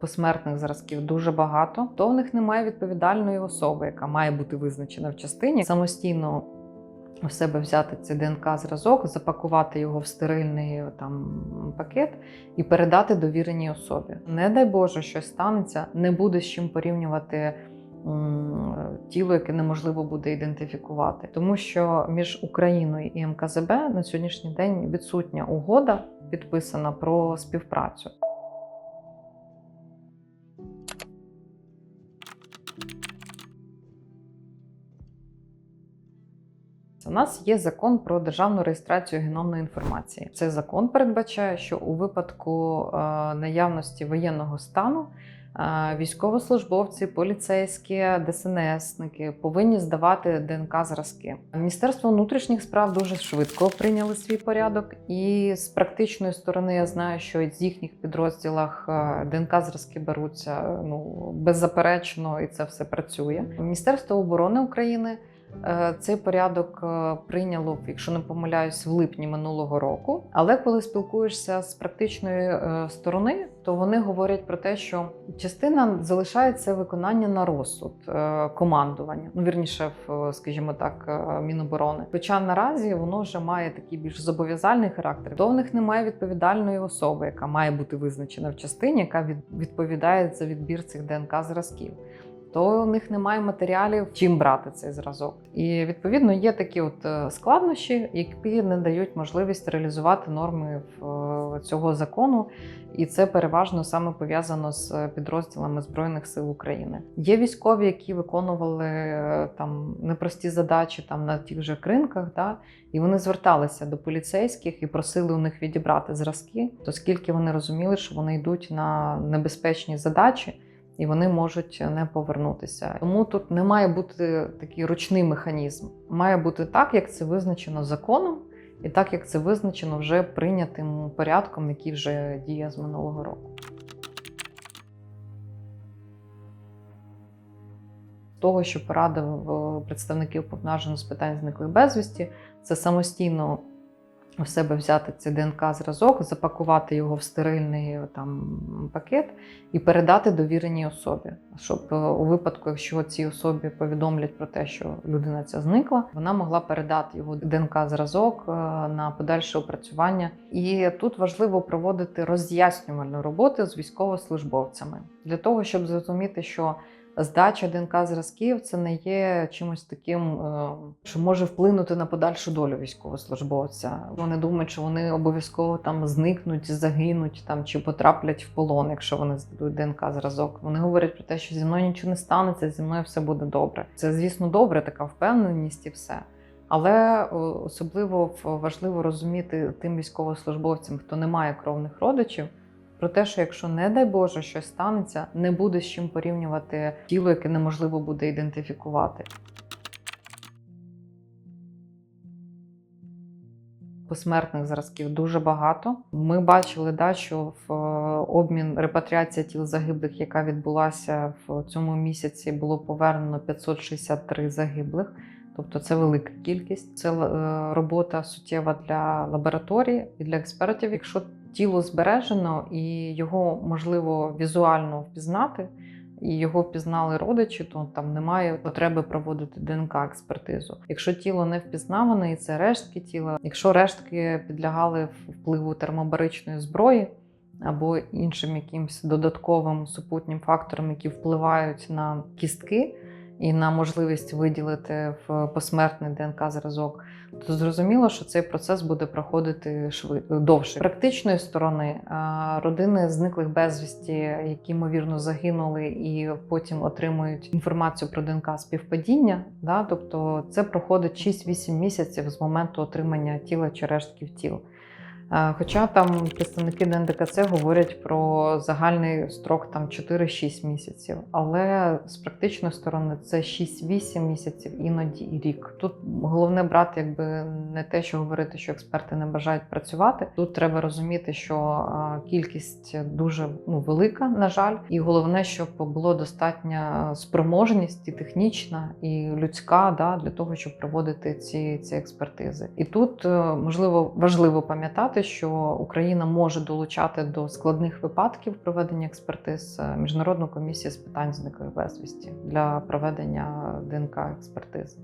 Посмертних зразків дуже багато, то в них немає відповідальної особи, яка має бути визначена в частині. Самостійно в себе взяти цей ДНК зразок, запакувати його в стерильний там пакет і передати довіреній особі. Не дай Боже, щось станеться, не буде з чим порівнювати. Тіло, яке неможливо буде ідентифікувати, тому що між Україною і МКЗБ на сьогоднішній день відсутня угода підписана про співпрацю. Нас є закон про державну реєстрацію геномної інформації. Цей закон передбачає, що у випадку е, наявності воєнного стану е, військовослужбовці, поліцейські, ДСНСники повинні здавати ДНК зразки. Міністерство внутрішніх справ дуже швидко прийняли свій порядок, і з практичної сторони я знаю, що з їхніх підрозділах е, ДНК зразки беруться ну беззаперечно, і це все працює. Міністерство оборони України. Е, Цей порядок е, прийняло, якщо не помиляюсь, в липні минулого року. Але коли спілкуєшся з практичної е, сторони, то вони говорять про те, що частина залишається виконання на розсуд командування, ну вірніше, скажімо так, Міноборони. Хоча наразі воно вже має такий більш зобов'язальний характер, то в них немає відповідальної особи, яка має бути визначена в частині, яка від- відповідає за відбір цих ДНК зразків то у них немає матеріалів, чим брати цей зразок. І відповідно є такі от е, складнощі, які не дають можливість реалізувати норми е, цього закону. І це переважно саме пов'язано з підрозділами Збройних сил України. Є військові, які виконували е, там непрості задачі там на тих же кринках, да, і вони зверталися до поліцейських і просили у них відібрати зразки, оскільки вони розуміли, що вони йдуть на небезпечні задачі і вони можуть не повернутися. Тому тут не має бути такий ручний механізм. Має бути так, як це визначено законом, і так як це визначено вже прийнятим порядком, який вже діє з минулого року. Того, що порадив е, представників повноважених з питань зниклих безвісті, це самостійно у себе взяти цей ДНК зразок, запакувати його в стерильний там пакет і передати довіреній особі, щоб е, у випадку, якщо цій особі повідомлять про те, що людина ця зникла, вона могла передати його ДНК зразок е, на подальше опрацювання. І тут важливо проводити роз'яснювальну роботу з військовослужбовцями для того, щоб зрозуміти, що Здача ДНК зразків це не є чимось таким, е, що може вплинути на подальшу долю військовослужбовця. Вони думають, що вони обов'язково там зникнуть, загинуть там чи потраплять в полон, якщо вони здадуть ДНК зразок. Вони говорять про те, що зі мною нічого не станеться, зі мною все буде добре. Це, звісно, добре, така впевненість і все. Але особливо важливо розуміти тим військовослужбовцям, хто не має кровних родичів, про те, що якщо, не дай Боже, щось станеться, не буде з чим порівнювати тіло, яке неможливо буде ідентифікувати. Посмертних зразків дуже багато. Ми бачили, да, що в е, обмін репатріація тіл загиблих, яка відбулася в цьому місяці, було повернено 563 загиблих. Тобто це велика кількість. Це е, робота суттєва для лабораторії і для експертів. Якщо тіло збережено і його можливо візуально впізнати, і його впізнали родичі, то там немає потреби проводити ДНК експертизу. Якщо тіло не впізнаване, і це рештки тіла, якщо рештки підлягали впливу термобаричної зброї або іншим якимось додатковим супутнім факторам, які впливають на кістки. І на можливість виділити в посмертний ДНК зразок, то зрозуміло, що цей процес буде проходити швидко довше. Практичної сторони родини зниклих безвісті, які ймовірно загинули, і потім отримують інформацію про ДНК співпадіння. Да? Тобто це проходить 6-8 місяців з моменту отримання тіла чи рештків тіл. Е, Хоча там представники ДНДКЦ говорять про загальний строк там 4-6 місяців, але з практичної сторони це 6-8 місяців, іноді і рік. Тут головне брати, якби не те, що говорити, що експерти не бажають працювати. Тут треба розуміти, що е, кількість дуже ну велика, на жаль, і головне, щоб було достатня спроможність і технічна, і людська да, для того, щоб проводити ці, ці експертизи. І тут е, можливо важливо пам'ятати сказати, що Україна може долучати до складних випадків проведення експертиз е, Міжнародну комісію з питань зниклих безвісті для проведення ДНК експертизи.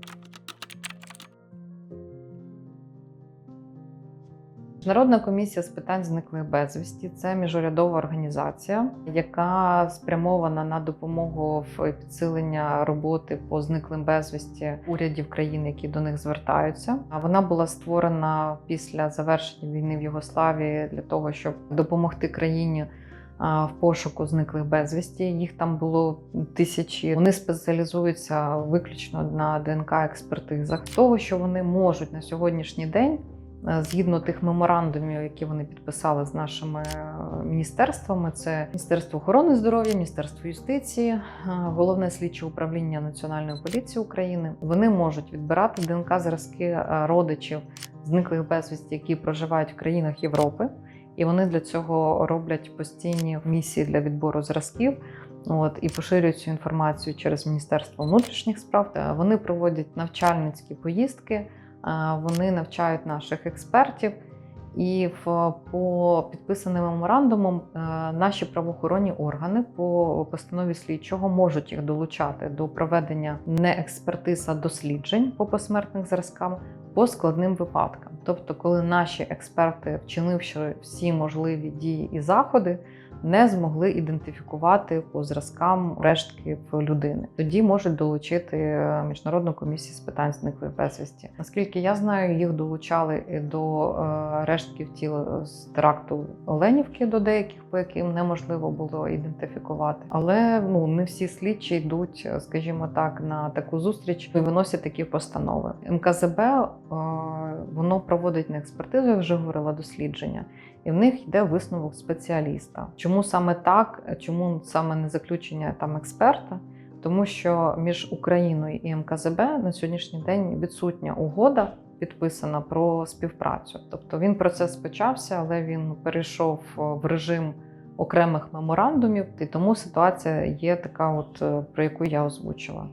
Міжнародна комісія з питань зниклих безвісті це міжурядова організація, яка спрямована на допомогу в підсилення роботи по зниклим безвісті урядів країн, які до них звертаються. А Вона була створена після завершення війни в Югославії для того, щоб допомогти країні. В пошуку зниклих безвісті їх там було тисячі. Вони спеціалізуються виключно на ДНК експертизах. Того, що вони можуть на сьогоднішній день Згідно тих меморандумів, які вони підписали з нашими е, міністерствами, це Міністерство охорони здоров'я, Міністерство юстиції, е, головне слідче управління Національної поліції України. Вони можуть відбирати ДНК зразки е, родичів зниклих безвісті, які проживають в країнах Європи. І вони для цього роблять постійні місії для відбору зразків. От і поширюють цю інформацію через Міністерство внутрішніх справ. Е, Вони проводять навчальницькі поїздки. Е, Вони навчають наших експертів, і в по підписаним меморандумом е, наші правоохоронні органи по постанові слідчого можуть їх долучати до проведення не експертиз, а досліджень по посмертних зразкам по складним випадкам. Тобто, коли наші експерти, вчинивши всі можливі дії і заходи, не змогли ідентифікувати по зразкам рештків людини. Тоді можуть долучити міжнародну комісію з питань зниклих безвісті. Наскільки я знаю, їх долучали до е, рештків тіл з теракту Оленівки, до деяких, по яким неможливо було ідентифікувати. Але ну не всі слідчі йдуть, скажімо так, на таку зустріч і виносять такі постанови. МКЗБ е, воно проводить не експертизу, я вже говорила дослідження і в них йде висновок спеціаліста. Чому саме так? Чому саме не заключення там експерта? Тому що між Україною і МКЗБ на сьогоднішній день відсутня угода. Підписана про співпрацю, тобто він процес почався, але він перейшов в режим окремих меморандумів, і тому ситуація є така, от про яку я озвучила.